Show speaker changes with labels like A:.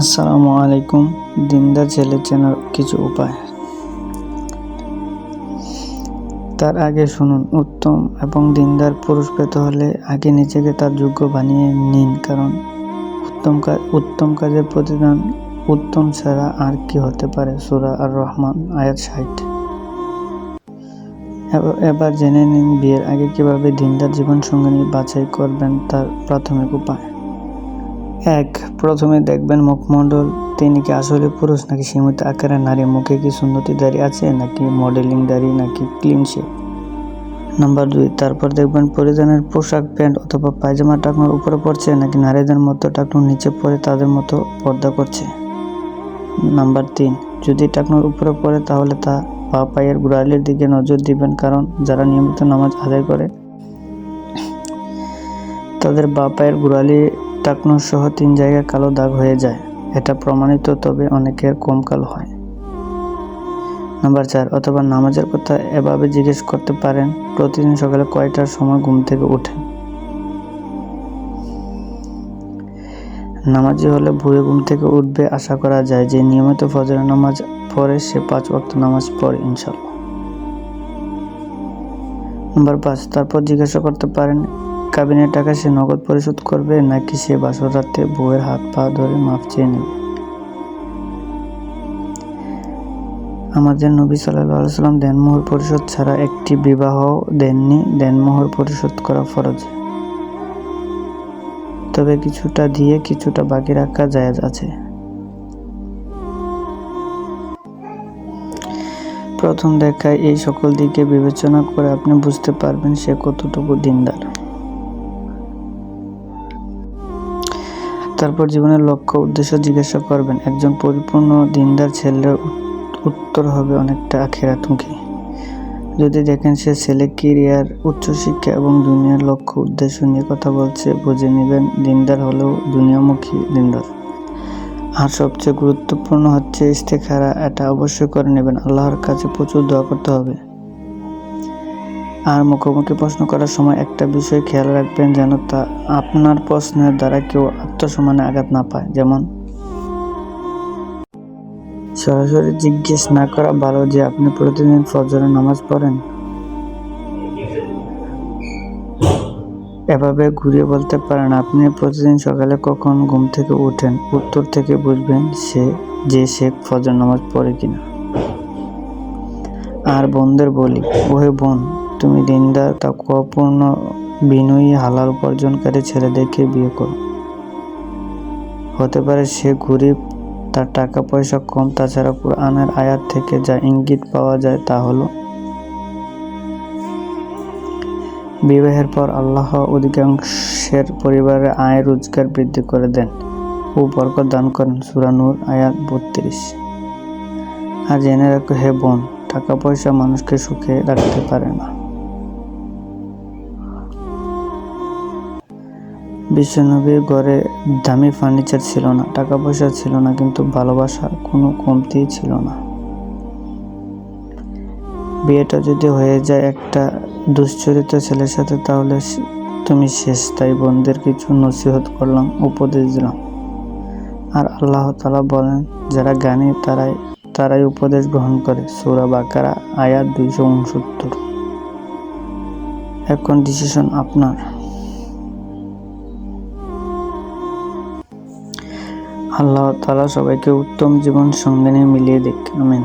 A: আসসালামু আলাইকুম। দিনদার ছেলে চেনার কিছু উপায়। তার আগে শুনুন, উত্তম এবং দিনদার পুরুষ পেতে হলে আগে নিজেকে তার যোগ্য বানিয়ে নিন, কারণ উত্তম কাজ উত্তম কাজের প্রতিদান উত্তম ছাড়া আর কি হতে পারে? সুরা আর রহমান আয়াত ষাট। এবার জেনে নিন বিয়ের আগে কীভাবে দিনদার জীবন সঙ্গিনী বাছাই করবেন তার প্রাথমিক উপায়। এক, প্রথমে দেখবেন মুখমণ্ডল তিনি কি আসলে পুরুষ নাকি সীমিত আকারের নারী? মুখে কি সুন্নতি দাড়ি আছে নাকি মডেলিং দাড়ি নাকি ক্লিন শেপ নাম্বার দুই, তারপর দেখবেন পরিধানের পোশাক, প্যান্ট অথবা পায়জামা টাকনোর উপরে পড়ছে নাকি নারীদের মতো টাকনোর নিচে পড়ে তাদের মতো পর্দা করছে? নাম্বার তিন, যদি টাকনোর উপরে পড়ে তাহলে তা পা পায়ের গোড়ালির দিকে নজর দিবেন কারণ যারা নিয়মিত নামাজ আদায় করে তাদের বা পায়ের গোড়ালি টাকনো সহ তিন জায়গায় কালো দাগ হয়ে যায়। এটা প্রমাণিত, তবে অনেকের কম কালো হয়। নাম্বার চার, অথবা নামাজের কথা এভাবে জিজ্ঞেস করতে পারেন, প্রতিদিন সকালে কয়টার সময় ঘুম থেকে ওঠেন নামাজি হলে ভোরে ঘুম থেকে উঠবে আশা করা যায় যে নিয়মিত ফজরের নামাজ পড়ে সে পাঁচ ওয়াক্ত নামাজ পড়ে ইনশাল্লাহ নাম্বার পাঁচ, তারপর জিজ্ঞাসা করতে পারেন কাবিনের টাকা সে নগদ পরিশোধ করবে, নাকি সে বাসর রাতে বউয়ের হাত পা ধরে মাপ চেয়ে নেবে? আমাদের নবী সাল্লাম দেনমোহর পরিশোধ ছাড়া একটি বিবাহ দেননি, দেনমোহর পরিশোধ করা ফরজ। তবে কিছুটা দিয়ে কিছুটা বাকি রাখা জায়েজ আছে। প্রথম দেখায় এই সকল দিকে বিবেচনা করে আপনি বুঝতে পারবেন সে কতটুকু দিনদার। তারপর জীবনের লক্ষ্য উদ্দেশ্য জিজ্ঞাসা করবেন, একজন পরিপূর্ণ দিনদার ছেলের উত্তর হবে অনেকটা আখেরাতমুখী। যদি দেখেন সে ছেলে কেরিয়ার, উচ্চশিক্ষা এবং দুনিয়ার লক্ষ্য উদ্দেশ্য নিয়ে কথা বলছে, বুঝে নেবেন দিনদার হলেও দুনিয়ামুখী দিনদার। আর সবচেয়ে গুরুত্বপূর্ণ হচ্ছে ইস্তেখারা, এটা অবশ্যই করে নেবেন। আল্লাহর কাছে প্রচুর দোয়া করতে হবে। আর মুখোমুখি প্রশ্ন করার সময় একটা বিষয় খেয়াল রাখবেন যেন তা আপনার প্রশ্নের দ্বারা কেউ আত্মসম্মানে আঘাত না পায়। যেমন, সরাসরি জিজ্ঞেস না করা ভালো যে আপনি প্রতিদিন ফজরের নামাজ পড়েন? এভাবে ঘুরিয়ে বলতে পারেন, আপনি প্রতিদিন সকালে কখন ঘুম থেকে উঠেন? উত্তর থেকে বুঝবেন সে, যে সে ফজর নামাজ পড়ে কিনা। আর বোনদের বলি, ওহে বোন তুমি দিনদার তাকওয়াপূর্ণ বিনয়ী হালাল উপার্জনকারী ছেলে দেখে বিয়ে করো। হতে পারে সে গরিব, তার টাকা পয়সা কম, তাছাড়া কোরআনের আয়াত থেকে যা ইঙ্গিত পাওয়া যায় তা হলো, বিবাহের পর আল্লাহ অধিকাংশের পরিবারের আয় রোজগার বৃদ্ধি করে দেন ও বরকত দান করেন সুরানুর আয়াত বত্রিশ। আর জেনে রাখো, হে বোন টাকা পয়সা মানুষকে সুখে রাখতে পারে না। বিশ্বনবীর ঘরে দামি ফার্নিচার ছিল না টাকা পয়সা ছিল না, কিন্তু ভালোবাসার কোনো কমতি ছিল না। বিয়েটা যদি হয়ে যায় একটা দুশ্চরিত্র ছেলের সাথে, তাহলে তুমি শেষ। তাই বোনদের কিছু নসিহত করলাম, উপদেশ দিলাম। আর আল্লাহ তালা বলেন, যারা জ্ঞানী, তারাই তারাই উপদেশ গ্রহণ করে। সূরা বাকারা, আয়াত দুইশো উনসত্তর। এখন ডিসিশন আপনার। আল্লাহ তালা সবাইকে উত্তম জীবন সঙ্গে মিলিয়ে দেখ আমিন।